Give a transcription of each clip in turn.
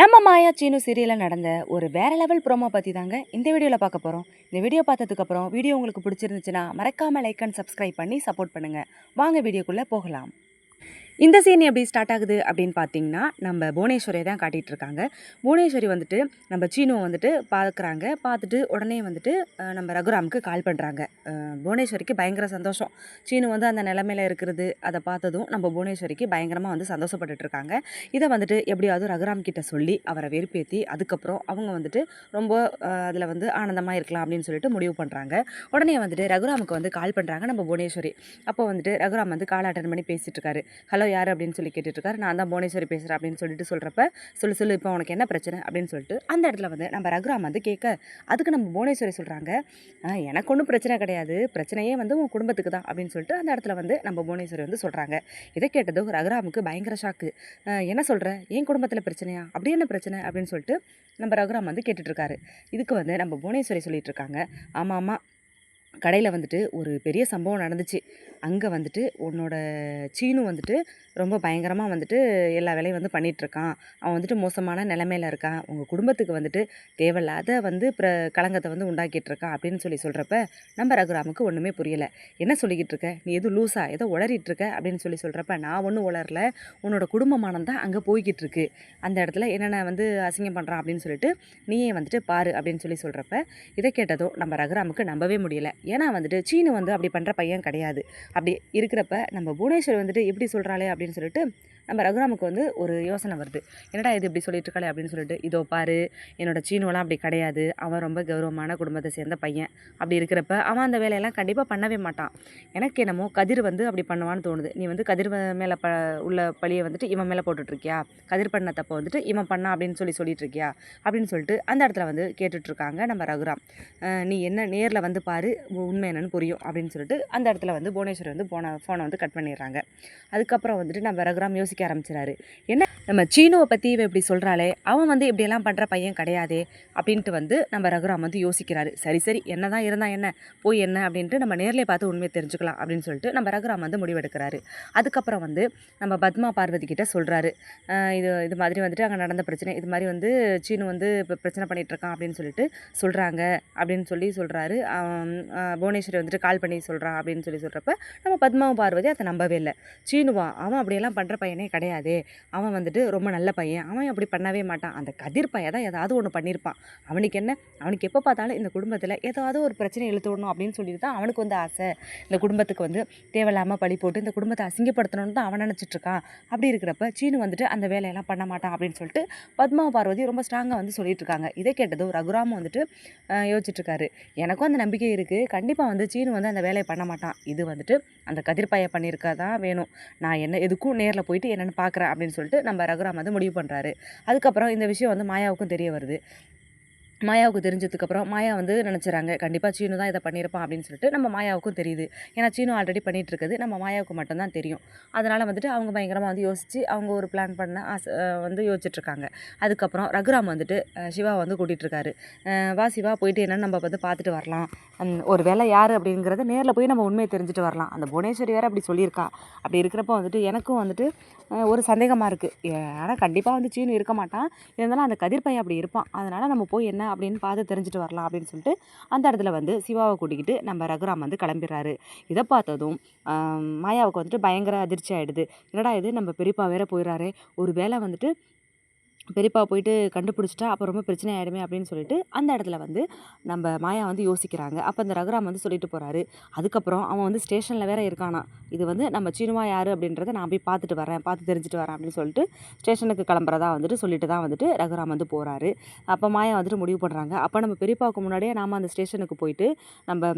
நம்ம மாயா சீனு சீரியலில் நடந்த ஒரு வேற லெவல் ப்ரோமோ பற்றி தாங்க இந்த வீடியோவில் பார்க்க போகிறோம் இந்த வீடியோ பார்த்ததுக்கப்புறம் வீடியோ உங்களுக்கு பிடிச்சிருந்துச்சுன்னா மறக்காமல் லைக் அண்ட் சப்ஸ்கிரைப் பண்ணி சப்போர்ட் பண்ணுங்கள் வாங்க வீடியோக்குள்ளே போகலாம். இந்த சீன் எப்படி ஸ்டார்ட் ஆகுது அப்படின்னு பார்த்தீங்கன்னா நம்ம புவனேஸ்வரியை தான் காட்டிகிட்டு இருக்காங்க. புவனேஸ்வரி வந்துட்டு நம்ம சீனுவை வந்துட்டு பார்க்குறாங்க பார்த்துட்டு உடனே வந்துட்டு நம்ம ரகுராமுக்கு கால் பண்ணுறாங்க புவனேஸ்வரிக்கு பயங்கர சந்தோஷம். சீனு வந்து அந்த நிலமையில இருக்கிறது அதை பார்த்ததும் நம்ம புவனேஸ்வரிக்கு பயங்கரமாக வந்து சந்தோஷப்பட்டுட்டு இருக்காங்க. இதை வந்துட்டு எப்படியாவது ரகுராம் கிட்ட சொல்லி அவரை வெறுப்பேற்றி அதுக்கப்புறம் அவங்க வந்துட்டு ரொம்ப அதில் வந்து ஆனந்தமாக இருக்கலாம் அப்படின்னு சொல்லிட்டு முடிவு பண்ணுறாங்க உடனே வந்துட்டு ரகுராமுக்கு வந்து கால் பண்ணுறாங்க நம்ம புவனேஸ்வரி. அப்போ வந்துட்டு ரகுராம் வந்து கால் அட்டன் பண்ணி பேசிகிட்டு இருக்காரு. ஹலோ யார் அப்படின்னு சொல்லி கேட்டுட்ருக்காரு. நான் தான் புவனேஸ்வரி பேசுகிறேன் அப்படின்னு சொல்லிட்டு சொல்கிறப்ப சொல்லு சொல்லு இப்போ உனக்கு என்ன பிரச்சனை அப்படின்னு சொல்லிட்டு அந்த இடத்துல வந்து நம்ம ரகுராம் வந்து கேட்க அதுக்கு நம்ம புவனேஸ்வரி சொல்கிறாங்க எனக்கு ஒன்றும் பிரச்சனை கிடையாது. பிரச்சனையே வந்து உன் குடும்பத்துக்கு தான். அப்படின்னு சொல்லிட்டு அந்த இடத்துல வந்து நம்ம புவனேஸ்வரி வந்து சொல்கிறாங்க இதை கேட்டதும் ரகுராமுக்கு பயங்கர ஷாக்கு என்ன சொல்கிற என் குடும்பத்தில் பிரச்சனையா? அப்படி என்ன பிரச்சனை? அப்படின்னு சொல்லிட்டு நம்ம ரகுராம் வந்து கேட்டுட்ருக்காரு. இதுக்கு வந்து நம்ம புவனேஸ்வரி சொல்லிட்டு இருக்காங்க ஆமாம் ஆமாம் கடையில் வந்துட்டு ஒரு பெரிய சம்பவம் நடந்துச்சு. அங்கே வந்துட்டு உன்னோட சீனு வந்துட்டு ரொம்ப பயங்கரமாக வந்துட்டு எல்லா வேலையும் வந்து பண்ணிகிட்ருக்கான் இருக்கான். அவன் வந்துட்டு மோசமான நிலமையில இருக்கான். உங்கள் குடும்பத்துக்கு வந்துட்டு தேவையில்லாத வந்து பிர களங்கத்தை வந்து உண்டாக்கிட்டு இருக்கான் அப்படின்னு சொல்லி சொல்கிறப்ப நம்ம ரகுராமுக்கு ஒன்றுமே புரியலை. என்ன சொல்லிக்கிட்டு இருக்க? நீ எதுவும் லூஸா ஏதோ உளறிட்டு இருக்க? அப்படின்னு சொல்லி சொல்கிறப்ப நான் ஒன்றும் உளரல உன்னோட குடும்பமானம் தான் அங்கே போய்கிட்டு இருக்கு. அந்த இடத்துல என்னென்ன வந்து அசிங்கம் பண்ணுறான் அப்படின்னு சொல்லிட்டு நீயே வந்துட்டு பாரு அப்படின்னு சொல்லி சொல்கிறப்ப இதை கேட்டதும் நம்ம ரகுராமுக்கு நம்பவே முடியலை. ஏன்னா வந்துட்டு சீனு வந்து அப்படி பண்ணுற பையன் கிடையாது. அப்படி இருக்கிறப்ப நம்ம புவனேஸ்வர் வந்துட்டு எப்படி சொல்கிறாளே அப்படின்னு சொல்லிட்டு நம்ம ரகுராமுக்கு வந்து ஒரு யோசனை வருது. என்னடா இது இப்படி சொல்லிட்டு இருக்காளே? அப்படின்னு சொல்லிட்டு இதோ பாரு என்னோட சீனுவெல்லாம் அப்படி கிடையாது. அவன் ரொம்ப கௌரவமான குடும்பத்தை சேர்ந்த பையன். அப்படி இருக்கிறப்ப அவன் அந்த வேலையெல்லாம் கண்டிப்பாக பண்ணவே மாட்டான். எனக்கு என்னமோ கதிர் வந்து அப்படி பண்ணுவான்னு தோணுது. நீ வந்து கதிர் மேலே ப உள்ள பழியை வந்துட்டு இவன் மேலே போட்டுட்ருக்கியா? கதிர் பண்ண தப்பை வந்துட்டு இவன் பண்ணா அப்படின்னு சொல்லி சொல்லிட்டு இருக்கியா அப்படின்னு சொல்லிட்டு அந்த இடத்துல வந்து கேட்டுட்ருக்காங்க நம்ம ரகுராம். நீ என்ன நேரில் வந்து பாரு உண்மை என்னன்னு புரியும். அப்படின்னு சொல்லிட்டு அந்த இடத்துல வந்து புவனேஸ்வர் வந்து போன ஃபோனை வந்து கட் பண்ணிடுறாங்க. அதுக்கப்புறம் வந்துட்டு நம்ம ரகுராம் யோசிக்க ஆரம்பிச்சிடாரு என்ன நம்ம சீனுவை பற்றி இவன் இப்படி சொல்கிறாளே அவன் வந்து இப்படியெல்லாம் பண்ணுற பையன் கிடையாது அப்படின்ட்டு வந்து நம்ம ரகுராம் வந்து யோசிக்கிறாரு. சரி சரி என்ன தான் இருந்தால் என்ன போய் என்ன அப்படின்ட்டு நம்ம நேரில் பார்த்து உண்மையை தெரிஞ்சுக்கலாம் அப்படின்னு சொல்லிட்டு நம்ம ரகுராம் வந்து முடிவெடுக்கிறாரு. அதுக்கப்புறம் வந்து நம்ம பத்மா பார்வதி கிட்ட சொல்கிறாரு இது இது மாதிரி வந்துட்டு அங்கே நடந்த பிரச்சனை இது மாதிரி வந்து சீனு வந்து இப்போ பிரச்சனை பண்ணிகிட்ருக்கான் இருக்கான் அப்படின்னு சொல்லிட்டு சொல்கிறாங்க அப்படின்னு சொல்லி சொல்கிறாரு புவனேஸ்வரி வந்துட்டு கால் பண்ணி சொல்கிறான் அப்படின்னு சொல்லி சொல்கிறப்ப நம்ம பத்மாவும் பார்வதி அதை நம்பவே இல்லை. சீனுவா அவன் அப்படியெல்லாம் பண்ணுற பையனே கிடையாது அவன் வந்துட்டு ரொம்ப நல்ல பையன். அவன் அப்படி பண்ணவே மாட்டான். அந்த கதிர் பையன் தான் ஏதாவது ஒன்று பண்ணியிருப்பான் அவனுக்கு என்ன? அவனுக்கு எப்போ பார்த்தாலும் இந்த குடும்பத்தில் ஏதாவது ஒரு பிரச்சனை இழுத்து விடணும் அப்படின்னு சொல்லிட்டு தான் அவனுக்கு வந்து ஆசை. இந்த குடும்பத்துக்கு வந்து தேவையில்லாமல் பழி போட்டு இந்த குடும்பத்தை அசிங்கப்படுத்தணும்னு தான் அவன் நினச்சிட்ருக்கான் அப்படி இருக்கிறப்ப சீனு வந்துட்டு அந்த வேலையெல்லாம் பண்ண மாட்டான் அப்படின்னு சொல்லிட்டு பத்மா பார்வதி ரொம்ப ஸ்ட்ராங்காக வந்து சொல்லிட்டு இருக்காங்க. இதை கேட்டதும் ரகுராமும் வந்துட்டு யோசிச்சுட்ருக்காரு எனக்கும் அந்த நம்பிக்கை இருக்குது கண்டிப்பாக வந்து சீனு வந்து அந்த வேலையை பண்ண மாட்டான். இது வந்துட்டு அந்த கதிர்பாயை பண்ணியிருக்கா தான் வேணும். நான் என்ன எதுக்கும் நேரில் போயிட்டு என்னென்னு பார்க்குறேன் அப்படின்னு சொல்லிட்டு நம்ம ரகுராம் வந்து முடிவு பண்ணுறாரு அதுக்கப்புறம் இந்த விஷயம் வந்து மாயாவுக்கும் தெரிய வருது. மாயாவுக்கு தெரிஞ்சதுக்கப்புறம் மாயா வந்து நினச்சிறாங்க கண்டிப்பாக சீனு தான் இதை பண்ணியிருப்பான் அப்படின்னு சொல்லிட்டு நம்ம மாயாவுக்கும் தெரியுது. ஏன்னா சீனு ஆல்ரெடி பண்ணிகிட்டு இருக்குது நம்ம மாயாவுக்கு மட்டும்தான் தெரியும். அதனால் வந்துட்டு அவங்க பயங்கரமாக வந்து யோசித்து அவங்க ஒரு பிளான் பண்ண ஆசை வந்து யோசிச்சுட்ருக்காங்க. அதுக்கப்புறம் ரகுராம் வந்துட்டு சிவா வந்து கூட்டிகிட்ருக்காரு வா சிவா போயிட்டு என்னென்னு நம்ம வந்து பார்த்துட்டு வரலாம். ஒரு வேலை யார்? அப்படிங்கிறத நேரில் போய் நம்ம உண்மையை தெரிஞ்சுட்டு வரலாம். அந்த புவனேஸ்வரி வேறு அப்படி சொல்லியிருக்கா. அப்படி இருக்கிறப்ப வந்துட்டு எனக்கும் வந்துட்டு ஒரு சந்தேகமாக இருக்குது ஆனால் கண்டிப்பாக வந்து சீனு இருக்க மாட்டான். இருந்தாலும் அந்த கதிர்பையன் அப்படி இருப்பான். அதனால் நம்ம போய் என்ன அப்படின்னு பார்த்து தெரிஞ்சுட்டு வரலாம் அப்படின்னு சொல்லிட்டு அந்த இடத்துல வந்து சிவாவை கூட்டிக்கிட்டு நம்ம ரகுராம் வந்து கிளம்பிடுறாரு. இதை பார்த்ததும் மாயாவுக்கு வந்துட்டு பயங்கர அதிர்ச்சி ஆகிடுது என்னடா இது? நம்ம பெரியப்பா வேற போயிடுறாரு. ஒரு வேளை வந்துட்டு பெரியப்பா போயிட்டு கண்டுபிடிச்சிட்டா அப்போ ரொம்ப பிரச்சனை ஆகிடுமே அப்படின்னு சொல்லிட்டு அந்த இடத்துல வந்து நம்ம மாயா வந்து யோசிக்கிறாங்க. அப்போ அந்த ரகுராம் வந்து சொல்லிட்டு போகிறாரு அதுக்கப்புறம் அவன் வந்து ஸ்டேஷனில் வேற இருக்கானா? இது வந்து நம்ம சீனுவா யார் அப்படின்றத நான் போய் பார்த்துட்டு வரேன் பார்த்து தெரிஞ்சுட்டு வரேன் அப்படின்னு சொல்லிட்டு ஸ்டேஷனுக்கு கிளம்புறதா வந்துட்டு சொல்லிட்டு தான் வந்துட்டு ரகுராம் வந்து போகிறாரு அப்போ மாயா வந்துட்டு முடிவு பண்ணுறாங்க அப்போ நம்ம பெரியப்பாவுக்கு முன்னாடியே நாம் அந்த ஸ்டேஷனுக்கு போயிட்டு நம்ம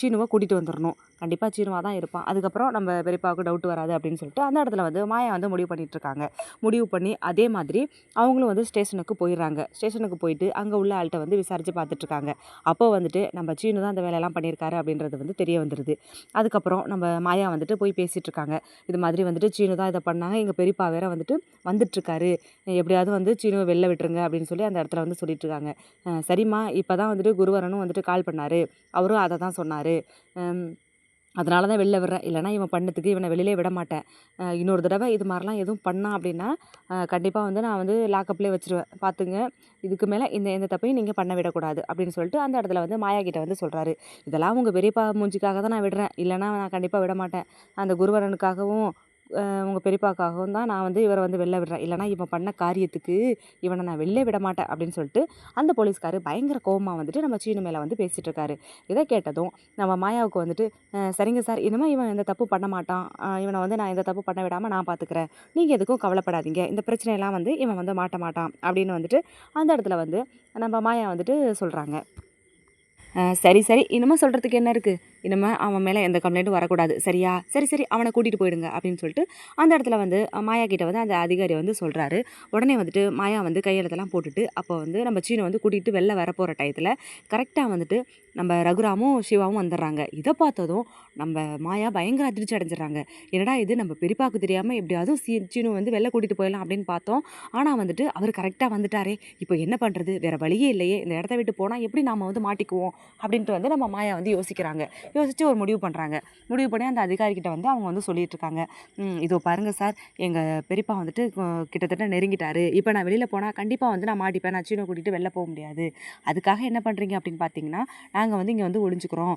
சீனுவை கூட்டிகிட்டு வந்துடணும் கண்டிப்பாக சீனுவா தான் இருப்பான் அதுக்கப்புறம் நம்ம பெரியப்பாவுக்கு டவுட் வராது அப்படின்னு சொல்லிட்டு அந்த இடத்துல வந்து மாயா வந்து முடிவு பண்ணிட்டு இருக்காங்க. முடிவு பண்ணி அதே மாதிரி அவங்களும் வந்து ஸ்டேஷனுக்கு போயிடுறாங்க. ஸ்டேஷனுக்கு போயிட்டு அங்கே உள்ள ஆள்கிட்ட வந்து விசாரித்து பார்த்துட்ருக்காங்க அப்போ வந்துட்டு நம்ம சீனு தான் அந்த வேலையெல்லாம் பண்ணியிருக்காரு அப்படின்றது வந்து தெரிய வந்துடுது அதுக்கப்புறம் நம்ம மாயா வந்துட்டு போய் பேசிகிட்டு இருக்காங்க இது மாதிரி வந்துட்டு சீனு தான் இதை பண்ணாங்க. எங்கள் பெரியப்பா வேற வந்துட்டு வந்துட்டுருக்காரு எப்படியாவது வந்து சீனுவை வெளில விட்டுருங்க அப்படின்னு சொல்லி அந்த இடத்துல வந்து சொல்லிட்டு இருக்காங்க சரிம்மா இப்போ தான் வந்துட்டு குருவரனும் வந்துட்டு கால் பண்ணார். அவரும் அதை தான் சொன்னார் அதனால தான் வெளில விடுறேன். இல்லைனா இவன் பண்ணதுக்கு இவனை வெளியிலே விட மாட்டேன். இன்னொரு தடவை இது மாதிரிலாம் எதுவும் பண்ணான் அப்படின்னா கண்டிப்பாக வந்து நான் வந்து லாக்கப்லேயே வச்சுருவேன். பார்த்துங்க இதுக்கு மேலே இந்த எந்த தப்பையும் நீங்கள் பண்ண விடக்கூடாது அப்படின்னு சொல்லிட்டு அந்த இடத்துல வந்து மாயா கிட்ட வந்து சொல்கிறாரு இதெல்லாம் உங்கள் பெரியப்பா மூஞ்சிக்காக தான் நான் விடுறேன். இல்லைனா நான் கண்டிப்பாக விட மாட்டேன். அந்த குருவரனுக்காகவும் உங்கள் பெரியப்பாக்காகவும் தான் நான் வந்து இவரை வந்து வெளில விடுறேன். இல்லைனா இவன் பண்ண காரியத்துக்கு இவனை நான் வெளில விட மாட்டேன் அப்படின்னு சொல்லிட்டு அந்த போலீஸ்கார் பயங்கர கோபமாக வந்துட்டு நம்ம சீனு மேலே வந்து பேசிகிட்டு இருக்காரு இதை கேட்டதும் நம்ம மாயாவுக்கு வந்துட்டு சரிங்க சார். இனிமேல் இவன் எந்த தப்பு பண்ண மாட்டான். இவனை வந்து நான் எந்த தப்பு பண்ண விடாமல் நான் பார்த்துக்கிறேன் நீங்கள் எதுக்கும் கவலைப்படாதீங்க. இந்த பிரச்சனையெல்லாம் வந்து இவன் வந்து மாட்ட மாட்டான். அப்படின்னு வந்துட்டு அந்த இடத்துல வந்து நம்ம மாயா வந்துட்டு சொல்கிறாங்க சரி சரி. இனிமேல் சொல்கிறதுக்கு என்ன இருக்குது இனிமேல் அவன் மேலே எந்த கம்ப்ளைண்ட்டும் வரக்கூடாது. சரியா? சரி சரி அவனை கூட்டிகிட்டு போயிடுங்க அப்படின்னு சொல்லிட்டு அந்த இடத்துல வந்து மாயா கிட்ட வந்து அந்த அதிகாரி வந்து சொல்கிறாரு உடனே வந்துட்டு மாயா வந்து கையெழுத்தெல்லாம் போட்டுட்டு அப்போ வந்து நம்ம சீனை வந்து கூட்டிகிட்டு வெளில வரப்போகிற டயத்தில் கரெக்டாக வந்துட்டு நம்ம ரகுராமும் சிவாவும் வந்துடுறாங்க. இதை பார்த்ததும் நம்ம மாயா பயங்கர அதிர்ச்சி அடைஞ்சிடறாங்க. என்னடா இது? நம்ம பெரியப்பாக்கு தெரியாமல் எப்படியாவது சீ சீனு வந்து வெளில கூட்டிகிட்டு போயிடலாம் அப்படின்னு பார்த்தோம். ஆனால் வந்துட்டு அவர் கரெக்டாக வந்துட்டாரே. இப்போ என்ன பண்ணுறது வேறு வழியே இல்லையே. இந்த இடத்த விட்டு போனால் எப்படி நாம் வந்து மாட்டிக்குவோம்? அப்படின்ட்டு வந்து நம்ம மாயா வந்து யோசிக்கிறாங்க. யோசித்து ஒரு முடிவு பண்ணுறாங்க முடிவு பண்ணி அந்த அதிகாரிகிட்ட வந்து அவங்க வந்து சொல்லிகிட்ருக்காங்க இதோ பாருங்கள் சார் எங்கள் பெரியப்பா வந்துட்டு கிட்டத்தட்ட நெருங்கிட்டாரு. இப்போ நான் வெளியில் போனால் கண்டிப்பாக வந்து நான் மாட்டிப்பேன். நான் சீனை கூட்டிகிட்டு வெளில போக முடியாது. அதுக்காக என்ன பண்ணுறீங்க அப்படின்னு பார்த்தீங்கன்னா நாங்கள் வந்து இங்கே வந்து ஒழிஞ்சுக்கிறோம்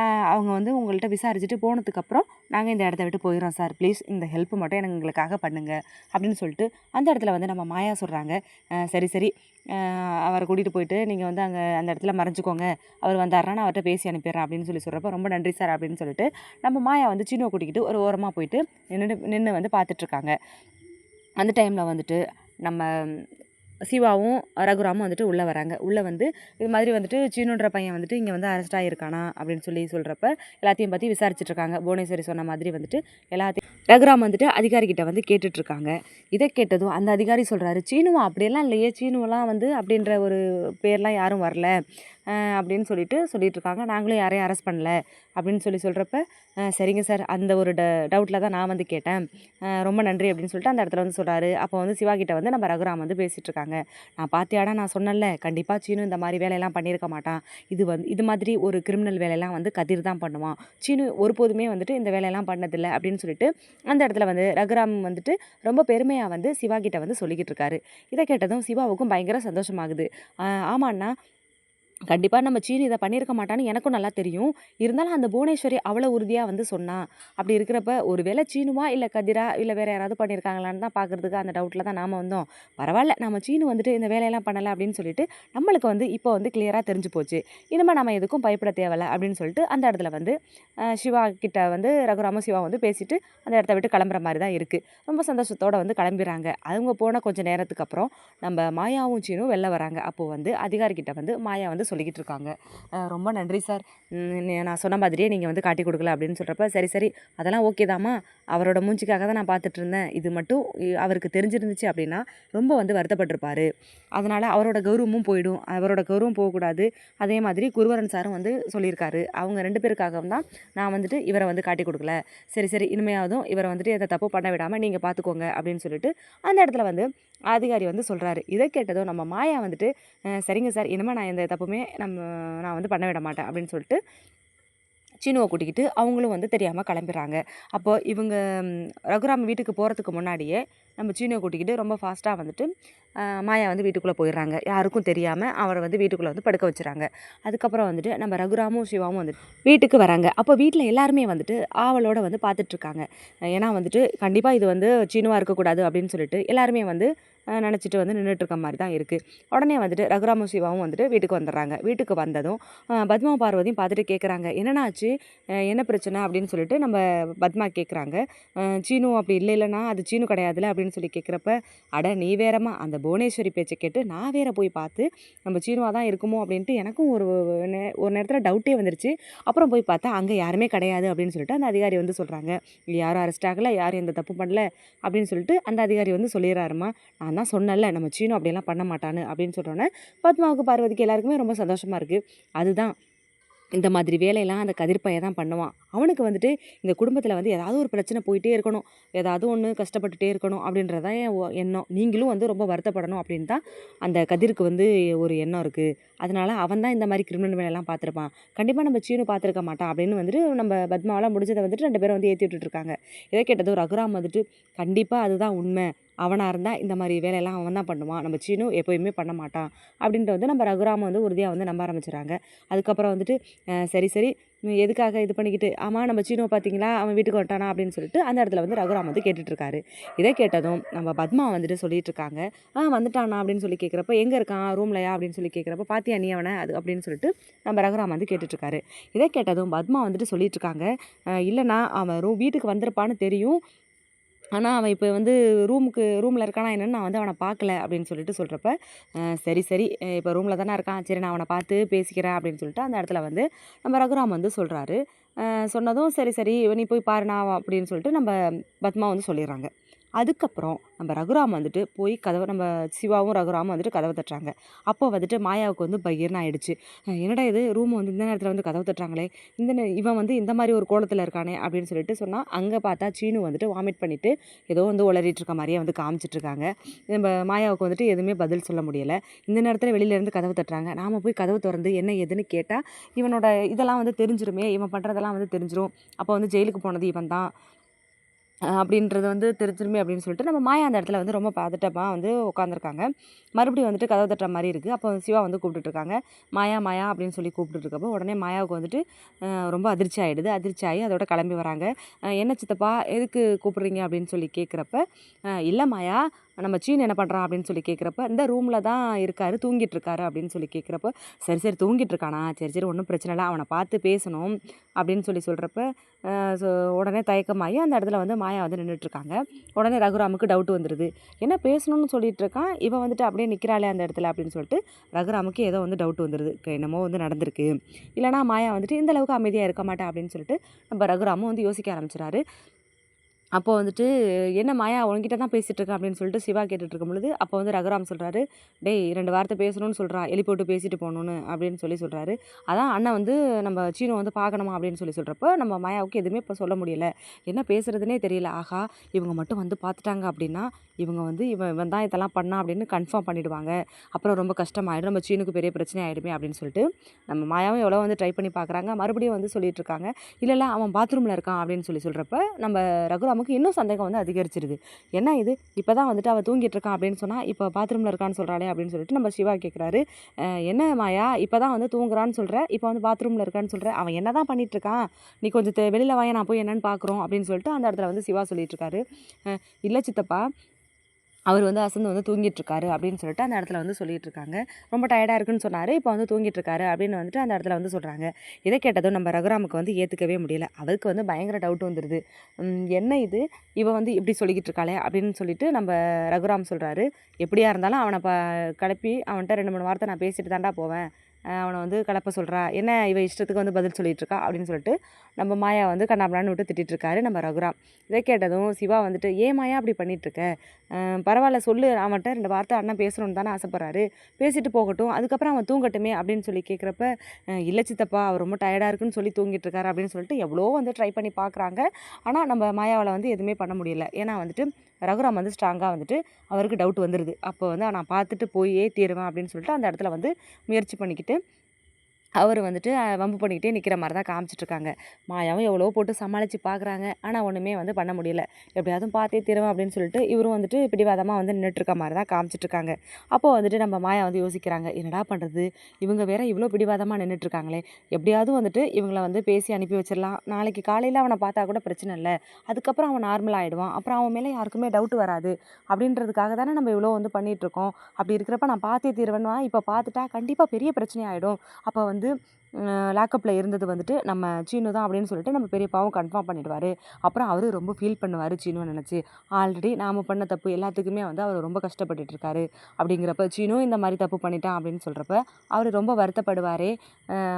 நான் அவங்க வந்து உங்கள்கிட்ட விசாரிச்சுட்டு போனதுக்கப்புறம் நாங்கள் இந்த இடத்த விட்டு போயிடுறோம் சார். ப்ளீஸ் இந்த ஹெல்ப் மட்டும் எனக்கு எங்களுக்காக பண்ணுங்கள் அப்படின்னு சொல்லிட்டு அந்த இடத்துல வந்து நம்ம மாயா சொல்கிறாங்க சரி சரி. அவரை கூட்டிகிட்டு போயிட்டு நீங்கள் வந்து அங்கே அந்த இடத்துல மறைஞ்சிக்கோங்க. அவர் வந்தாருன்னா நான் அவர்கிட்ட பேசி அனுப்பிடுறேன் அப்படின்னு சொல்லி சொல்கிறப்ப ரொம்ப நன்றி சார் அப்படின்னு சொல்லிட்டு நம்ம மாயா வந்து சீனுவை கூட்டிக்கிட்டு ஒரு ஓரமாக போயிட்டு நின்று நின்று வந்து பார்த்துட்ருக்காங்க. அந்த டைமில் வந்துட்டு நம்ம சிவாவும் ரகுராமும் வந்துட்டு உள்ளே வராங்க. உள்ளே வந்து இது மாதிரி வந்துட்டு சீனுன்ற பையன் வந்துட்டு இங்கே வந்து அரெஸ்ட் ஆகியிருக்கானா அப்படின்னு சொல்லி சொல்கிறப்ப எல்லாத்தையும் பற்றி விசாரிச்சுட்ருக்காங்க. புவனேஸ்வரி சொன்ன மாதிரி வந்துட்டு எல்லாத்தையும் ரகுராம் வந்துட்டு அதிகாரிக்கிட்ட வந்து கேட்டுட்ருக்காங்க. இதை கேட்டதும் அந்த அதிகாரி சொல்கிறாரு சீனுவா அப்படியெல்லாம் இல்லையே சீனுவெல்லாம் வந்து அப்படின்ற ஒரு பேர்லாம் யாரும் வரல. அப்படின்னு சொல்லிட்டு சொல்லிகிட்ருக்காங்க நாங்களும் யாரையும் அரெஸ்ட் பண்ணல அப்படின்னு சொல்லி சொல்கிறப்ப சரிங்க சார். அந்த ஒரு ட டவுட்டில் தான் நான் வந்து கேட்டேன். ரொம்ப நன்றி அப்படின்னு சொல்லிட்டு அந்த இடத்துல வந்து சொல்கிறாரு அப்போ வந்து சிவா கிட்ட வந்து நம்ம ரகுராம் வந்து பேசிகிட்டு இருக்காங்க நான் பார்த்தியாடா நான் சொன்னேன்ல கண்டிப்பாக சீனு இந்த மாதிரி வேலையெல்லாம் பண்ணியிருக்க மாட்டான். இது வந்து இது மாதிரி ஒரு கிரிமினல் வேலையெல்லாம் வந்து கதிர் தான் பண்ணுவான். சீனு ஒருபோதுமே வந்துட்டு இந்த வேலையெல்லாம் பண்ணதில்லை அப்படின்னு சொல்லிட்டு அந்த இடத்துல வந்து ரகுராம் வந்துட்டு ரொம்ப பெருமையாக வந்து சிவா கிட்ட வந்து சொல்லிக்கிட்டு இருக்காரு இதை கேட்டதும் சிவாவுக்கும் பயங்கர சந்தோஷமாகுது. ஆமாண்ணா கண்டிப்பாக நம்ம சீனு இதை பண்ணியிருக்க மாட்டான்னு எனக்கும் நல்லா தெரியும். இருந்தாலும் அந்த புவனேஸ்வரி அவ்வளோ உறுதியாக வந்து சொன்னான் அப்படி இருக்கிறப்ப ஒரு வேளை சீனுவா இல்லை கதிரா இல்லை வேறு யாராவது பண்ணியிருக்காங்களான்னு தான் பார்க்குறதுக்கு அந்த டவுட்டில் தான் நாம் வந்தோம். பரவாயில்ல நம்ம சீனு வந்துட்டு இந்த வேலையெல்லாம் பண்ணலை அப்படின்னு சொல்லிட்டு நம்மளுக்கு வந்து இப்போ வந்து கிளியராக தெரிஞ்சு போச்சு. இனிமேல் நம்ம எதுக்கும் பயப்பட தேவையில்ல அப்படின்னு சொல்லிட்டு அந்த இடத்துல வந்து சிவா கிட்ட வந்து ரகுராம சிவா வந்து பேசிட்டு அந்த இடத்த விட்டு கிளம்புற மாதிரி தான் இருக்குது ரொம்ப சந்தோஷத்தோடு வந்து கிளம்பிடுறாங்க அவங்க போன கொஞ்சம் நேரத்துக்கு அப்புறம் நம்ம மாயாவும் சீனும் வெளில வராங்க. அப்போது வந்து அதிகாரிக்கிட்ட வந்து மாயா வந்து சொல்லிக்கிட்டு இருக்காங்க ரொம்ப நன்றி சார். நான் சொன்ன மாதிரியே நீங்கள் வந்து காட்டி கொடுக்கல அப்படின்னு சொல்கிறப்ப சரி சரி அதெல்லாம் ஓகே தாம்மா. அவரோட மூஞ்சிக்காக தான் நான் பார்த்துட்டு இருந்தேன் இது மட்டும் இ- அவருக்கு தெரிஞ்சிருந்துச்சு அப்படின்னா ரொம்ப வந்து வருத்தப்பட்டிருப்பார். அதனால் அவரோட கௌரவமும் போயிடும். அவரோட கௌரவம் போகக்கூடாது. அதே மாதிரி குருவரன் சாரும் வந்து சொல்லியிருக்காரு. அவங்க ரெண்டு பேருக்காகவும் தான் நான் வந்துட்டு இவரை வந்து காட்டி கொடுக்கல. சரி சரி இனிமையாவதும் இவரை வந்துட்டு எந்த தப்பு பண்ண விடாமல் நீங்கள் பார்த்துக்கோங்க அப்படின்னு சொல்லிட்டு அந்த இடத்துல வந்து அதிகாரி வந்து சொல்கிறாரு இதை கேட்டதும் நம்ம மாயா வந்துட்டு சரிங்க சார் இனிமேல் நான் எந்த தப்புமே நம்ம நான் வந்து பண்ண விட மாட்டேன் அப்படின்னு சொல்லிட்டு சீனுவை கூட்டிக்கிட்டு அவங்களும் வந்து தெரியாமல் கிளம்பிடுறாங்க. அப்போ இவங்க ரகுராம் வீட்டுக்கு போகிறதுக்கு முன்னாடியே நம்ம சீனுவை கூட்டிக்கிட்டு ரொம்ப ஃபாஸ்ட்டாக வந்துட்டு மாயா வந்து வீட்டுக்குள்ளே போயிடுறாங்க. யாருக்கும் தெரியாமல் அவரை வந்து வீட்டுக்குள்ளே வந்து படுக்க வச்சுறாங்க. அதுக்கப்புறம் வந்துட்டு நம்ம ரகுராமும் சிவாவும் வந்துட்டு வீட்டுக்கு வராங்க. அப்போ வீட்டில் எல்லாருமே வந்துட்டு ஆவலோட வந்து பார்த்துட்ருக்காங்க ஏன்னா வந்துட்டு கண்டிப்பாக இது வந்து சீனுவாக இருக்கக்கூடாது அப்படின்னு சொல்லிட்டு எல்லாருமே வந்து நினச்சிட்டு வந்து நின்றுட்டுருக்க மாதிரி தான் இருக்குது உடனே வந்துட்டு ரகுராம சிவாவும் வந்துட்டு வீட்டுக்கு வந்துடுறாங்க. வீட்டுக்கு வந்ததும் பத்மா பார்வதியும் பார்த்துட்டு கேட்குறாங்க என்னென்னாச்சு என்ன பிரச்சனை? அப்படின்னு சொல்லிட்டு நம்ம பத்மா கேட்குறாங்க சீனு அப்படி இல்லை இல்லைனா அது சீனு கிடையாதுல? அப்படின்னு சொல்லி கேட்குறப்ப அட நீ வேறம்மா. அந்த புவனேஸ்வரி பேச்சை கேட்டு நான் வேற போய் பார்த்து நம்ம சீனுவாக தான் இருக்குமோ? அப்படின்ட்டு எனக்கும் ஒரு நே- ஒரு நேரத்தில் டவுட்டே வந்துருச்சு. அப்புறம் போய் பார்த்தா அங்கே யாருமே கிடையாது. அப்படின்னு சொல்லிட்டு அந்த அதிகாரி வந்து சொல்கிறாங்க யாரும் அரெஸ்ட் ஆகலை யாரும் எந்த தப்பு பண்ணல. அப்படின்னு சொல்லிட்டு அந்த அதிகாரி வந்து சொல்லிடுறாருமா நான் தான் சொன்னேன்ல நம்ம சீனு அப்படியெல்லாம் பண்ண மாட்டான்னு அப்படின்னு சொல்கிறோன்னே பத்மாவுக்கு பார்வதிக்கு எல்லாருக்குமே ரொம்ப சந்தோஷமாக இருக்குது அதுதான் இந்த மாதிரி வேலையெல்லாம் அந்த கதிர் தான் பண்ணுவான். அவனுக்கு வந்துட்டு இந்த குடும்பத்தில் வந்து ஏதாவது ஒரு பிரச்சனை போயிட்டே இருக்கணும். ஏதாவது ஒன்று கஷ்டப்பட்டுட்டே இருக்கணும் அப்படின்றது தான் என் எண்ணம். நீங்களும் வந்து ரொம்ப வருத்தப்படணும் அப்படின்னு தான் அந்த கதிருக்கு வந்து ஒரு எண்ணம் இருக்குது அதனால் அவன் தான் இந்த மாதிரி கிரிமினல் வேலையெல்லாம் பார்த்துருப்பான். கண்டிப்பாக நம்ம சீனு பார்த்துருக்க மாட்டான் அப்படின்னு வந்துட்டு நம்ம பத்மாவெலாம் முடிஞ்சதை வந்துட்டு ரெண்டு பேரும் வந்து ஏற்றி விட்டுட்ருக்காங்க இதை கேட்டதும் ரகுராம் வந்துட்டு கண்டிப்பாக அதுதான் உண்மை. அவனாக இருந்தால் இந்த மாதிரி வேலையெல்லாம் அவன் தான் பண்ணுவான். நம்ம சீனு எப்போயுமே பண்ண மாட்டான். அப்படின்ட்டு வந்து நம்ம ரகுராமை வந்து உறுதியாக வந்து நம்ப ஆரம்பிச்சிடுறாங்க. அதுக்கப்புறம் வந்துட்டு சரி சரி எதுக்காக இது பண்ணிக்கிட்டு ஆமாம் நம்ம சீனோ பார்த்தீங்களா? அவன் வீட்டுக்கு வந்துட்டானா? அப்படின்னு சொல்லிட்டு அந்த இடத்துல வந்து ரகுராம் வந்து கேட்டுட்ருக்காரு. இதை கேட்டதும் நம்ம பத்மா வந்துட்டு சொல்லிட்டு இருக்காங்க ஆ வந்துட்டானா? அப்படின்னு சொல்லி கேட்குறப்ப எங்கே இருக்கான்? ரூம்லையா அப்படின்னு சொல்லி கேட்குறப்ப பாத்தியா நீ அவனை? அது அப்படின்னு சொல்லிட்டு நம்ம ரகுராம் வந்து கேட்டுட்ருக்காரு. இதை கேட்டதும் பத்மா வந்துட்டு சொல்லிட்டு இருக்காங்க இல்லைனா அவன் ரூ வீட்டுக்கு வந்திருப்பான்னு தெரியும். ஆனால் அவன் இப்போ வந்து ரூமுக்கு ரூமில் இருக்கானா என்னென்னு நான் வந்து அவனை பார்க்கல அப்படின்னு சொல்லிட்டு சொல்கிறப்ப சரி சரி. இப்போ ரூமில் தானே இருக்கான். சரி நான் அவனை பார்த்து பேசிக்கிறேன். அப்படின்னு சொல்லிட்டு அந்த இடத்துல வந்து நம்ம ரகுராம் வந்து சொல்கிறாரு சொன்னதும் சரி சரி. நீ போய் பாருண்ணா அப்படின்னு சொல்லிட்டு நம்ம பத்மா வந்து சொல்லிடுறாங்க. அதுக்கப்புறம் நம்ம ரகுராம் வந்துட்டு போய் கதவை நம்ம சிவாவும் ரகுராமும் வந்துட்டு கதவை தட்டுறாங்க. அப்போ வந்துட்டு மாயாவுக்கு வந்து பகிர்னு ஆயிடுச்சு. என்னடா இது? ரூம் வந்து இந்த நேரத்தில் வந்து கதவை தட்டுறாங்களே. இந்த நே- இவன் வந்து இந்த மாதிரி ஒரு கோலத்தில் இருக்கானே அப்படின்னு சொல்லிட்டு சொன்னால் அங்கே பார்த்தா சீனு வந்துட்டு வாமிட் பண்ணிவிட்டு ஏதோ வந்து உளறிட்டு இருக்க மாதிரியே வந்து காமிச்சிட்டு இருக்காங்க. நம்ம மாயாவுக்கு வந்துட்டு எதுவுமே பதில் சொல்ல முடியலை. இந்த நேரத்தில் வெளியில இருந்து தட்டுறாங்க. நாம போய் கதவை திறந்து என்ன ஏதுன்னு கேட்டால் இவனோட இதெல்லாம் வந்து தெரிஞ்சிருமே. இவன் பண்ணுறதெல்லாம் வந்து தெரிஞ்சிடும் அப்போ வந்து ஜெயிலுக்கு போனது இவன் தான் அப்படின்றது வந்து தெரிஞ்சிருமே அப்படின்னு சொல்லிட்டு நம்ம மாயா அந்த இடத்துல வந்து ரொம்ப பதட்டமாக வந்து உட்காந்துருக்காங்க மறுபடியும் வந்துட்டு கதவு தட்டுற மாதிரி இருக்குது அப்போ சிவா வந்து கூப்பிட்டுருக்காங்க மாயா மாயா அப்படின்னு சொல்லி கூப்பிட்டுருக்கப்போ உடனே மாயாவுக்கு வந்துட்டு ரொம்ப அதிர்ச்சி ஆகிடுது அதிர்ச்சி ஆகி அதோட கிளம்பி வராங்க. என்ன சித்தப்பா எதுக்கு கூப்பிட்றீங்க அப்படின்னு சொல்லி கேட்குறப்ப இல்லை மாயா நம்ம சீன் என்ன பண்ணுறான் அப்படின்னு சொல்லி கேட்குறப்ப இந்த ரூமில் தான் இருக்காரு தூங்கிட்டு இருக்காரு அப்படின்னு சொல்லி கேட்குறப்ப சரி சரி தூங்கிட்டு இருக்கானா சரி சரி ஒன்றும் பிரச்சனை இல்லை அவனை பார்த்து பேசணும் அப்படின்னு சொல்லி சொல்கிறப்ப ஸோ உடனே தயக்கமாகி அந்த இடத்துல வந்து மாயா வந்து நின்றுட்டுருக்காங்க உடனே ரகுராமுக்கு டவுட் வந்துடுது என்ன பேசணும்னு சொல்லிட்டு இருக்கான் இவன் வந்துட்டு அப்படியே நிற்கிறாளே அந்த இடத்துல அப்படின்னு சொல்லிட்டு ரகுராமுக்கு ஏதோ வந்து டவுட் வந்துடுது என்னமோ வந்து நடந்திருக்கு. இல்லைனா மாயா வந்துட்டு இந்த அளவுக்கு அமைதியாக இருக்க மாட்டேன் அப்படின்னு சொல்லிட்டு நம்ம ரகுராமும் வந்து யோசிக்க ஆரம்பிச்சிடாரு அப்போது வந்துட்டு என்ன மாயா உன்கிட்ட தான் பேசிகிட்டு இருக்கேன் அப்படின்னு சொல்லிட்டு சிவா கேட்டுட்டு இருக்கும் பொழுது அப்போ வந்து ரகுராம் சொல்கிறாரு டேய் ரெண்டு வார்த்தை பேசணும்னு சொல்கிறா எலி போட்டு பேசிட்டு போகணுன்னு அப்படின்னு சொல்லி சொல்கிறாரு அதான் அண்ணன் வந்து நம்ம சீனு வந்து பார்க்கணுமா? அப்படின்னு சொல்லி சொல்கிறப்ப நம்ம மாயாவுக்கு எதுவுமே இப்போ சொல்ல முடியல. என்ன பேசுகிறதுனே தெரியல. ஆகா இவங்க மட்டும் வந்து பார்த்துட்டாங்க அப்படின்னா இவங்க வந்து இவன் இவன் தான் இதெல்லாம் பண்ணா அப்படின்னு கன்ஃபார்ம் பண்ணிடுவாங்க. அப்புறம் ரொம்ப கஷ்டமாயிடும். நம்ம சீனுக்கு பெரிய பிரச்சனை ஆகிடுமே அப்படின்னு சொல்லிட்டு நம்ம மாயாவும் எவ்வளோ வந்து ட்ரை பண்ணி பார்க்குறாங்க. மறுபடியும் வந்து சொல்லிட்டு இருக்காங்க இல்லை அவன் பாத்ரூமில் இருக்கான் அப்படின்னு சொல்லி சொல்கிறப்ப நம்ம ரகுராமுக்கு நமக்கு இன்னும் சந்தேகம் வந்து அதிகரிச்சிருது என்ன இது? இப்போ தான் வந்துட்டு அவள் தூங்கிட்டு இருக்கான் அப்படின்னு சொன்னால் இப்போ பாத்ரூமில் இருக்கான்னு சொல்கிறாளே அப்படின்னு சொல்லிட்டு நம்ம சிவா கேட்குறாரு என்ன மாயா இப்போ தான் வந்து தூங்குறான்னு சொல்கிற இப்போ வந்து பாத்ரூமில் இருக்கான்னு சொல்கிற அவன் என்ன தான் பண்ணிட்டு இருக்கான் நீ கொஞ்சம் தெ- வெளியில நான் போய் என்னன்னு பார்க்குறோம் அப்படின்னு சொல்லிட்டு அந்த இடத்துல வந்து சிவா சொல்லிட்டு இருக்காரு இல்லை சித்தப்பா அவர் வந்து அசந்து வந்து தூங்கிட்டு இருக்காரு அப்படின்னு சொல்லிட்டு அந்த இடத்துல வந்து சொல்லிட்டு இருக்காங்க ரொம்ப டயர்டாக இருக்குன்னு சொன்னார். இப்போ வந்து தூங்கிட்டுருக்காரு அப்படின்னு வந்துட்டு அந்த இடத்துல வந்து சொல்கிறாங்க இதை கேட்டதும் நம்ம ரகுராமுக்கு வந்து ஏற்றுக்கவே முடியல. அவருக்கு வந்து பயங்கர டவுட் வந்துடுது என்ன இது? இவன் வந்து இப்படி சொல்லிக்கிட்டு இருக்காளே அப்படின்னு சொல்லிட்டு நம்ம ரகுராம் சொல்கிறாரு எப்படியா இருந்தாலும் அவனை ப கிளப்பி அவன்கிட்ட ரெண்டு மூணு வார்த்தை நான் பேசிட்டு தாண்டா போவேன். அவனை வந்து கலப்ப சொல்கிறா என்ன இவ இஷ்டத்துக்கு வந்து பதில் சொல்லிட்டு இருக்கா அப்படின்னு சொல்லிட்டு நம்ம மாயா வந்து கண்ணாபண்ணான்னு விட்டு திட்டிருக்காரு நம்ம ரகுராம் இதை கேட்டதும் சிவா வந்துட்டு ஏன் மாயா அப்படி பண்ணிகிட்ருக்க இருக்க பரவாயில்ல சொல்லு. அவன்கிட்ட ரெண்டு வார்த்தை அண்ணன் பேசணும்னு தானே ஆசைப்பட்றாரு. பேசிட்டு போகட்டும். அதுக்கப்புறம் அவன் தூங்கட்டுமே அப்படின்னு சொல்லி கேட்குறப்ப இல்லை சித்தப்பா அவர் ரொம்ப டயர்டாக இருக்குன்னு சொல்லி தூங்கிட்டு இருக்காரு அப்படின்னு சொல்லிட்டு எவ்வளோ வந்து ட்ரை பண்ணி பார்க்குறாங்க ஆனால் நம்ம மாயாவால் வந்து எதுவுமே பண்ண முடியல. ஏன்னா வந்துட்டு ரகுராம் வந்து ஸ்ட்ராங்காக வந்துட்டு அவருக்கு டவுட் வந்துடுது அப்போ வந்து நான் பார்த்துட்டு போயே தீருவேன் அப்படின்னு சொல்லிட்டு அந்த இடத்துல வந்து முயற்சி பண்ணிக்கிட்டு அவர் வந்துட்டு வம்பு பண்ணிக்கிட்டே நிற்கிற மாதிரி தான் காமிச்சிட்ருக்காங்க. மாயாவும் எவ்வளோ போட்டு சமாளித்து பார்க்குறாங்க ஆனால் ஒன்றுமே வந்து பண்ண முடியல. எப்படியாவது பார்த்தே தீருவேன் அப்படின்னு சொல்லிட்டு இவரும் வந்துட்டு பிடிவாதமாக வந்து நின்றுட்டுருக்க மாதிரி தான் காமிச்சிட்ருக்காங்க. அப்போ வந்துட்டு நம்ம மாயா வந்து யோசிக்கிறாங்க என்னடா பண்ணுறது இவங்க வேற இவ்வளோ பிடிவாதமாக நின்றுட்டுருக்காங்களே எப்படியாவது வந்துட்டு இவங்கள வந்து பேசி அனுப்பி வச்சிடலாம் நாளைக்கு காலையில் அவனை பார்த்தா கூட பிரச்சனை இல்லை. அதுக்கப்புறம் அவன் நார்மல் ஆகிடுவான் அப்புறம் அவன் மேலே யாருக்குமே டவுட் வராது. அப்படின்றதுக்காக தானே நம்ம இவ்வளோ வந்து பண்ணிகிட்ருக்கோம் அப்படி இருக்கிறப்ப நான் பார்த்தே தீர்வேன்னா இப்போ பார்த்துட்டா கண்டிப்பாக பெரிய பிரச்சனை ஆகிடும் அப்போ வந்து வந்து லாக்கப்பில் இருந்தது வந்துட்டு நம்ம சீனு தான் அப்படின்னு சொல்லிட்டு நம்ம பெரியப்பாவும் கன்ஃபார்ம் பண்ணிடுவார். அப்புறம் அவர் ரொம்ப ஃபீல் பண்ணுவார் சீனுவை நினச்சி. ஆல்ரெடி நாம் பண்ண தப்பு எல்லாத்துக்குமே வந்து அவர் ரொம்ப கஷ்டப்பட்டுட்டு இருக்காரு. அப்படிங்கிறப்ப சீனு இந்த மாதிரி தப்பு பண்ணிட்டான் அப்படின்னு சொல்கிறப்ப அவர் ரொம்ப வருத்தப்படுவார்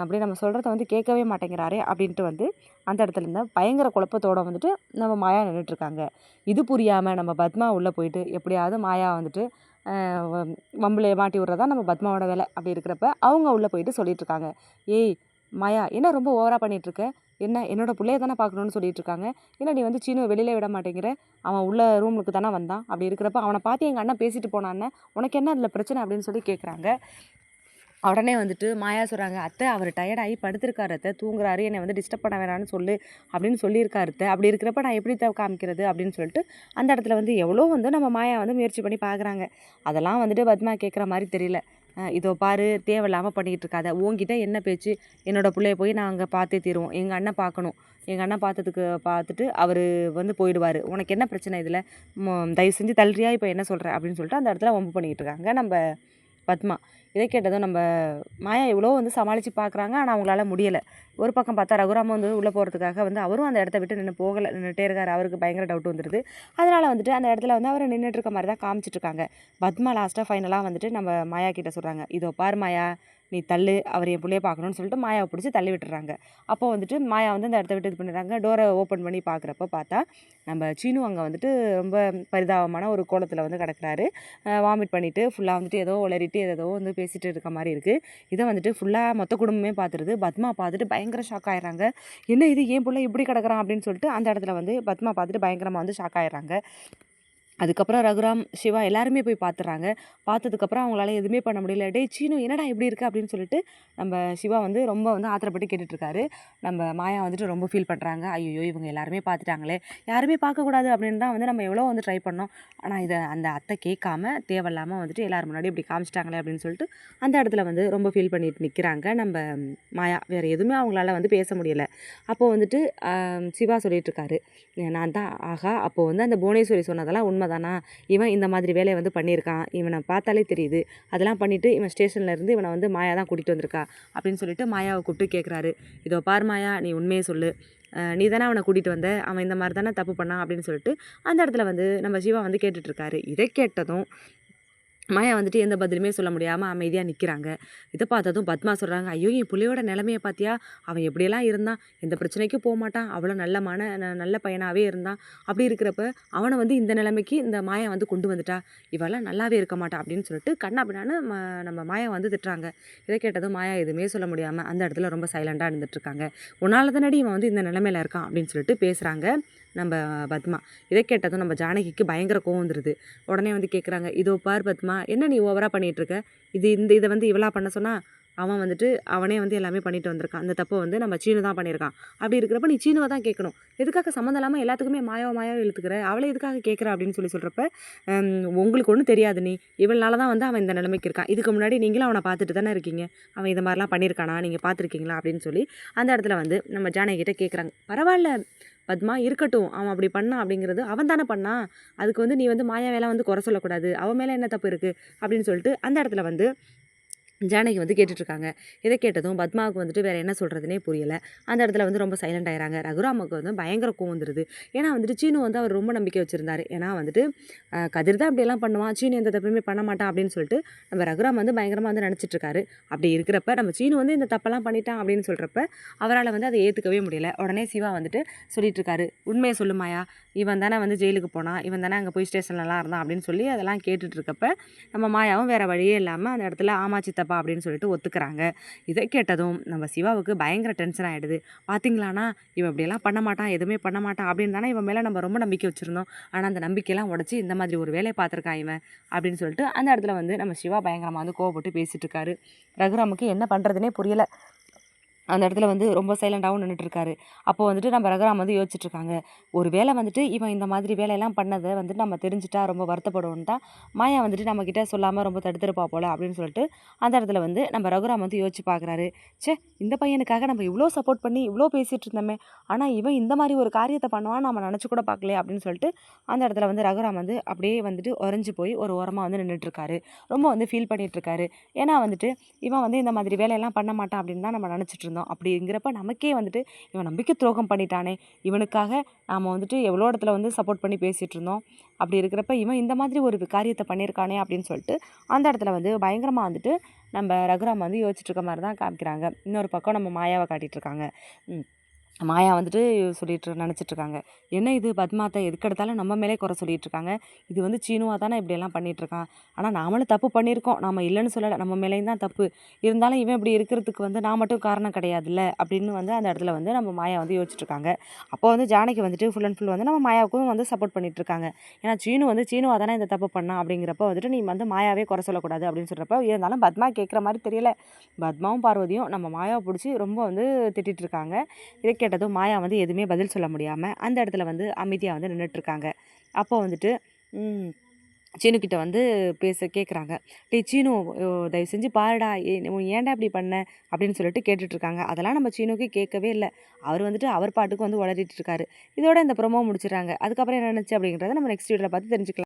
அப்படி நம்ம சொல்கிறத வந்து கேட்கவே மாட்டேங்கிறாரே அப்படின்ட்டு வந்து அந்த இடத்துல இருந்த பயங்கர குழப்பத்தோடு வந்துட்டு நம்ம மாயா நின்றுட்டுருக்காங்க இது புரியாமல் நம்ம பத்மா உள்ளே போயிட்டு எப்படியாவது மாயா வந்துட்டு வம்புல மாட்டி விட்றதா நம்ம பத்மாவோட வேலை அப்படி இருக்கிறப்ப அவங்க உள்ளே போயிட்டு சொல்லிட்டுருக்காங்க ஏய் மாயா என்ன ரொம்ப ஓவராக பண்ணிகிட்ருக்க என்ன என்னோட பிள்ளைய தானே பார்க்கணுன்னு சொல்லிட்டு இருக்காங்க. ஏன்னா நீ வந்து சீனுவை வெளியில விட மாட்டேங்கிற? அவன் உள்ள ரூமுக்கு தானே வந்தான். அப்படி இருக்கிறப்ப அவனை பார்த்து எங்கள் அண்ணன் பேசிட்டு போனான்னு உனக்கு என்ன அதில் பிரச்சனை அப்படின்னு சொல்லி கேட்குறாங்க உடனே வந்துட்டு மாயா சொல்கிறாங்க அத்தை அவர் டயர்டாகி படுத்திருக்காரு அத்தை. தூங்குறாரு. என்னை வந்து டிஸ்டர்ப் பண்ண வேணாம்னு சொல்லு அப்படின்னு சொல்லியிருக்காரு அத்தை. அப்படி இருக்கிறப்ப நான் எப்படி த காமிக்கிறது அப்படின்னு சொல்லிட்டு அந்த இடத்துல வந்து எவ்வளோ வந்து நம்ம மாயா வந்து முயற்சி பண்ணி பார்க்குறாங்க அதெல்லாம் வந்துட்டு பத்மா கேட்குற மாதிரி தெரியல. இதோ பாரு தேவையில்லாமல் பண்ணிக்கிட்டு இருக்காத. உங்ககிட்ட என்ன பேச்சு? என்னோட பிள்ளைய போய் நான் அங்கே பார்த்தே தீருவோம். எங்கள் அண்ணன் பார்க்கணும். எங்கள் அண்ணன் பார்த்ததுக்கு பார்த்துட்டு அவர் வந்து போயிடுவார். உனக்கு என்ன பிரச்சனை இதில்? தயவு செஞ்சு தள்ளுறியா? இப்போ என்ன சொல்கிற அப்படின்னு சொல்லிட்டு அந்த இடத்துல வம்பு பண்ணிக்கிட்டு இருக்காங்க நம்ம பத்மா. இதை கேட்டதும் நம்ம மாயா இவ்வளோ வந்து சமாளித்து பார்க்குறாங்க ஆனால் அவங்களால முடியலை. ஒரு பக்கம் பார்த்தா ரகுராம வந்து உள்ளே போகிறதுக்காக வந்து அவரும் அந்த இடத்த விட்டு நின்று போகலை நின்றுட்டே இருக்கார். அவருக்கு பயங்கர டவுட் வந்துடுது அதனால் வந்துட்டு அந்த இடத்துல வந்து அவர் நின்றுட்டு இருக்க மாதிரி தான் காமிச்சிட்டு இருக்காங்க. பத்மா லாஸ்ட்டாக ஃபைனலாக வந்துட்டு நம்ம மாயா கிட்டே சொல்கிறாங்க இதோ பார் மாயா நீ தள்ளு அவர் என் பிள்ளைய பார்க்கணுன்னு சொல்லிட்டு மாயாவை பிடிச்சி தள்ளி விட்டுறாங்க. அப்போ வந்துட்டு மாயா வந்து அந்த இடத்த விட்டு இது பண்ணிடுறாங்க. டோரை ஓப்பன் பண்ணி பார்க்குறப்ப பார்த்தா நம்ம சீனு அங்கே வந்துட்டு ரொம்ப பரிதாபமான ஒரு கோலத்தில் வந்து கிடக்குறாரு. வாமிட் பண்ணிவிட்டு ஃபுல்லாக வந்துட்டு ஏதோ உளறிட்டு ஏதோ வந்து பேசிகிட்டு இருக்க மாதிரி இருக்குது இதை வந்துட்டு ஃபுல்லாக மொத்த குடும்பமே பார்த்துருது. பத்மா பார்த்துட்டு பயங்கர ஷாக் ஆயிடுறாங்க. என்ன இது? ஏன் பிள்ளை இப்படி கிடக்குறான் அப்படின்னு சொல்லிட்டு அந்த இடத்துல வந்து பத்மா பார்த்துட்டு பயங்கரமாக வந்து ஷாக் ஆயிடுறாங்க. அதுக்கப்புறம் ரகுராம் சிவா எல்லாருமே போய் பார்த்துறாங்க பார்த்ததுக்கப்புறம் அவங்களால எதுவுமே பண்ண முடியல. டேய் சீனு என்னடா இப்படி இருக்குது அப்படின்னு சொல்லிட்டு நம்ம சிவா வந்து ரொம்ப வந்து ஆத்திரப்பட்டு கேட்டுட்ருக்காரு. நம்ம மாயா வந்துட்டு ரொம்ப ஃபீல் பண்ணுறாங்க ஐயோ இவங்க எல்லாருமே பார்த்துட்டாங்களே யாருமே பார்க்கக்கூடாது அப்படின்னு தான் வந்து நம்ம எவ்வளோ வந்து ட்ரை பண்ணோம். ஆனால் இதை அந்த அத்தை கேட்காம தேவையில்லாமல் வந்துட்டு எல்லாரும் முன்னாடி இப்படி காமிச்சிட்டாங்களே அப்படின்னு சொல்லிட்டு அந்த இடத்துல வந்து ரொம்ப ஃபீல் பண்ணிட்டு நிற்கிறாங்க நம்ம மாயா வேறு எதுவுமே அவங்களால வந்து பேச முடியலை. அப்போது வந்துட்டு சிவா சொல்லிட்டு நான் தான் ஆகா அப்போது வந்து அந்த புவனேஸ்வரி சொன்னதெல்லாம் உண்மை இவன் இந்த மாதிரி வேலையை வந்து பண்ணியிருக்கான். இவனை பார்த்தாலே தெரியுது. அதெல்லாம் பண்ணிவிட்டு இவன் ஸ்டேஷனில் இருந்து இவனை வந்து மாயா தான் கூட்டிகிட்டு வந்திருக்கா. அப்படின்னு சொல்லிட்டு மாயாவை கூப்பிட்டு கேட்குறாரு இதோ பார் மாயா நீ உண்மையை சொல்லு. நீ தானே அவனை கூட்டிகிட்டு வந்த? அவன் இந்த மாதிரி தானே தப்பு பண்ணான் அப்படின்னு சொல்லிட்டு அந்த இடத்துல வந்து நம்ம சிவா வந்து கேட்டுட்ருக்காரு இதை கேட்டதும் மாயா வந்துட்டு எந்த பதிலுமே சொல்ல முடியாமல் அமைதியாக நிற்கிறாங்க இதை பார்த்ததும் பத்மா சொல்கிறாங்க ஐயோ என் புள்ளையோட நிலமையை பார்த்தியா அவன் எப்படியெல்லாம் இருந்தான்? எந்த பிரச்சனைக்கும் போக மாட்டான். அவ்வளோ நல்ல மன ந- நல்ல பையனாகவே இருந்தான். அப்படி இருக்கிறப்ப அவனை வந்து இந்த நிலைமைக்கு இந்த மாயா வந்து கொண்டு வந்துட்டா. இவெல்லாம் நல்லாவே இருக்க மாட்டான் அப்படின்னு சொல்லிட்டு கண்ணா பின்னான்னு நம்ம மாயா வந்து திட்டுறாங்க. இதை கேட்டதும் மாயா எதுவுமே சொல்ல முடியாமல் அந்த இடத்துல ரொம்ப சைலண்டாக இருந்துட்டுருக்காங்க உன்னால் தானடி இவன் வந்து இந்த நிலமையில இருக்கான்? அப்படின்னு சொல்லிட்டு பேசுகிறாங்க நம்ம பத்மா. இதை கேட்டதும் நம்ம ஜானகிக்கு பயங்கர கோவம் வந்துடுது உடனே வந்து கேட்குறாங்க இதோ பார் பத்மா என்ன நீ ஓவராக பண்ணிகிட்ருக்க இது இந்த இதை வந்து இவளாக பண்ண சொன்னால் அவன் வந்துட்டு அவனே வந்து எல்லாமே பண்ணிட்டு வந்திருக்கான். அந்த தப்பை வந்து நம்ம சீனு தான் பண்ணியிருக்கான். அப்படி இருக்கிறப்ப நீ சீனுவை தான் கேட்கணும். எதுக்காக சம்மந்தம் இல்லாமல் எல்லாத்துக்குமே மாயோ மாயோ இழுத்துக்கிற? அவளை எதுக்காக கேட்குற அப்படின்னு சொல்லி சொல்கிறப்ப உங்களுக்கு ஒன்றும் தெரியாது நீ. இவளால தான் வந்து அவன் இந்த நிலைமைக்கு இருக்கான். இதுக்கு முன்னாடி நீங்களும் அவனை பார்த்துட்டு தானே இருக்கீங்க. அவன் இது மாதிரிலாம் பண்ணியிருக்கானா? நீங்கள் பார்த்துருக்கீங்களா? அப்படின்னு சொல்லி அந்த இடத்துல வந்து நம்ம ஜானகிட்ட கேட்குறாங்க. பரவாயில்ல. பத்மா இருக்கட்டும் அவன் அப்படி பண்ணான் அப்படிங்கிறது அவன் தானே பண்ணான் அதுக்கு வந்து நீ வந்து மாயா வேலை வந்து குறை சொல்லக்கூடாது. அவன் மேலே என்ன தப்பு இருக்குது அப்படின்னு சொல்லிட்டு அந்த இடத்துல வந்து ஜானகி வந்து கேட்டுட்ருக்காங்க. இதை கேட்டதும் பத்மாவுக்கு வந்துட்டு வேறு என்ன சொல்கிறதுனே புரியலை. அந்த இடத்துல வந்து ரொம்ப சைலண்ட் ஆகிறாங்க ரகுராமுக்கு வந்து பயங்கர கோவம் வந்துடுது ஏன்னா வந்துட்டு சீனு வந்து அவர் ரொம்ப நம்பிக்கை வச்சுருந்தாரு. ஏன்னா வந்துட்டு கதிர் தான் அப்படியெல்லாம் பண்ணுவான். சீனு எந்த தப்புமே பண்ண மாட்டான் அப்படின்னு சொல்லிட்டு நம்ம ரகுராம் வந்து பயங்கரமாக வந்து நினச்சிட்டு இருக்காரு அப்படி இருக்கிறப்ப நம்ம சீனு வந்து இந்த தப்பெல்லாம் பண்ணிட்டான் அப்படின்னு சொல்கிறப்ப அவரால் வந்து அதை ஏற்றுக்கவே முடியல. உடனே சிவா வந்துட்டு சொல்லிட்டுருக்காரு உண்மையை சொல்லுமாயா இவன் தானே வந்து ஜெயிலுக்கு போனான். இவன் தானே அங்கே போய் ஸ்டேஷன்லலாம் இருந்தான். அப்படின்னு சொல்லி அதெல்லாம் கேட்டுட்ருக்கப்ப நம்ம மாயாவும் வேறு வழியே இல்லாமல் அந்த இடத்துல ஆமாச்சி தப்பு இல்லைப்பா அப்படின்னு சொல்லிட்டு ஒத்துக்கிறாங்க. இதை கேட்டதும் நம்ம சிவாவுக்கு பயங்கர டென்ஷன் ஆகிடுது பார்த்தீங்களாண்ணா இவன் இப்படியெல்லாம் பண்ண மாட்டான் எதுவுமே பண்ண மாட்டான் அப்படின்னு தானே இவன் மேலே நம்ம ரொம்ப நம்பிக்கை வச்சுருந்தோம். ஆனால் அந்த நம்பிக்கையெல்லாம் உடச்சி இந்த மாதிரி ஒரு வேலையை பார்த்துருக்கான் இவன் அப்படின்னு சொல்லிட்டு அந்த இடத்துல வந்து நம்ம சிவா பயங்கரமாக வந்து கோவப்பட்டு பேசிகிட்டு இருக்காரு. ரகுராமுக்கு என்ன பண்ணுறதுனே புரியல. அந்த இடத்துல வந்து ரொம்ப சைலண்டாகவும் நின்றுட்டு இருக்காரு அப்போ வந்துட்டு நம்ம ரகுராம் வந்து யோசிச்சுட்ருக்காங்க. ஒரு வேளை வந்துட்டு இவன் இந்த மாதிரி வேலையெல்லாம் பண்ணதை வந்துட்டு நம்ம தெரிஞ்சுட்டா ரொம்ப வருத்தப்படுவோம்னு தான் மாயா வந்துட்டு நம்மக்கிட்ட சொல்லாமல் ரொம்ப தடுத்துருப்பா போல அப்படின்னு சொல்லிட்டு அந்த இடத்துல வந்து நம்ம ரகுராம் வந்து யோசிச்சு பார்க்குறாரு ச்சே இந்த பையனுக்காக நம்ம இவ்வளோ சப்போர்ட் பண்ணி இவ்வளோ பேசிகிட்டு இருந்தோமே ஆனால் இவன் இந்த மாதிரி ஒரு காரியத்தை பண்ணுவான் நம்ம நினச்சி கூட பார்க்கலையே அப்படின்னு சொல்லிட்டு அந்த இடத்துல வந்து ரகுராம் வந்து அப்படியே வந்துட்டு உறைஞ்சி போய் ஒரு ஓரமாக வந்து நின்றுட்டுருக்காரு ரொம்ப வந்து ஃபீல் பண்ணிகிட்ருக்காரு ஏன்னா வந்துட்டு இவன் வந்து இந்த மாதிரி வேலையெல்லாம் பண்ண மாட்டான் அப்படின்னு தான் நம்ம நினச்சிட்டு இருந்தோம் அப்படிங்கிறப்ப நமக்கே வந்துட்டு இவன் நம்பிக்கை துரோகம் பண்ணிட்டானே இவனுக்காக நாம் வந்துட்டு எவ்வளோ இடத்துல வந்து சப்போர்ட் பண்ணி பேசிகிட்டு இருந்தோம் அப்படி இருக்கிறப்ப இவன் இந்த மாதிரி ஒரு காரியத்தை பண்ணியிருக்கானே அப்படின்னு சொல்லிட்டு அந்த இடத்துல வந்து பயங்கரமாக வந்துட்டு நம்ம ரகுராம் வந்து யோசிச்சுட்டு இருக்க மாதிரி தான் காமிக்கிறாங்க. இன்னொரு பக்கம் நம்ம மாயாவை காட்டிகிட்டு இருக்காங்க. மாயா வந்துட்டு சொல்லிட்டு நினச்சிட்டு இருக்காங்க என்ன இது பத்மாத்தை எதுக்கு எடுத்தாலும் நம்ம மேலே குறை சொல்லிட்டு இருக்காங்க இது வந்து சீனுவா தானே இப்படியெல்லாம் பண்ணிட்டு இருக்கான் ஆனால் நாமளும் தப்பு பண்ணியிருக்கோம். நம்ம இல்லைன்னு சொல்லலை. நம்ம மேலேயும் தான் தப்பு. இருந்தாலும் இவன் இப்படி இருக்கிறதுக்கு வந்து நான் மட்டும் காரணம் கிடையாதுல்ல? அப்படின்னு வந்து அந்த இடத்துல வந்து நம்ம மாயா வந்து யோசிச்சிட்டுருக்காங்க அப்போ வந்து ஜானகி வந்துட்டு ஃபுல் அண்ட் ஃபுல் வந்து நம்ம மாயாவுக்கும் வந்து சப்போர்ட் பண்ணிகிட்டு இருக்காங்க ஏன்னா சீனு வந்து சீனுவா தானே இந்த தப்பு பண்ணா? அப்படிங்கிறப்ப வந்துட்டு நீ வந்து மாயாவே குறை சொல்லக்கூடாது அப்படின்னு சொல்கிறப்ப இருந்தாலும் பத்மா கேட்குற மாதிரி தெரியல. பத்மாவும் பார்வதியும் நம்ம மாயாவை பிடிச்சி ரொம்ப வந்து திட்டிட்டு இருக்காங்க இதை கேட்டதும் மாயா வந்து எதுவுமே பதில் சொல்ல முடியாமல் அந்த இடத்துல வந்து அமைதியாக வந்து நின்றுட்டுருக்காங்க அப்போ வந்துட்டு சீனுக்கிட்ட சீனு கிட்ட வந்து பேச கேட்குறாங்க டே சீனு தயவு செஞ்சு பாருடா. ஏ ஏன்டா இப்படி பண்ண? அப்படின்னு சொல்லிட்டு கேட்டுட்ருக்காங்க அதெல்லாம் நம்ம சீனுக்கு கேட்கவே இல்லை. அவர் வந்துட்டு அவர் பாட்டுக்கு வந்து உளறிட்டு இருக்காரு இதோட இந்த ப்ரோமோ முடிச்சிடுறாங்க. அதுக்கப்புறம் என்ன நினச்சி அப்படிங்கிறத நம்ம நெக்ஸ்ட் வீடியோவில் பார்த்து தெரிஞ்சுக்கலாம்.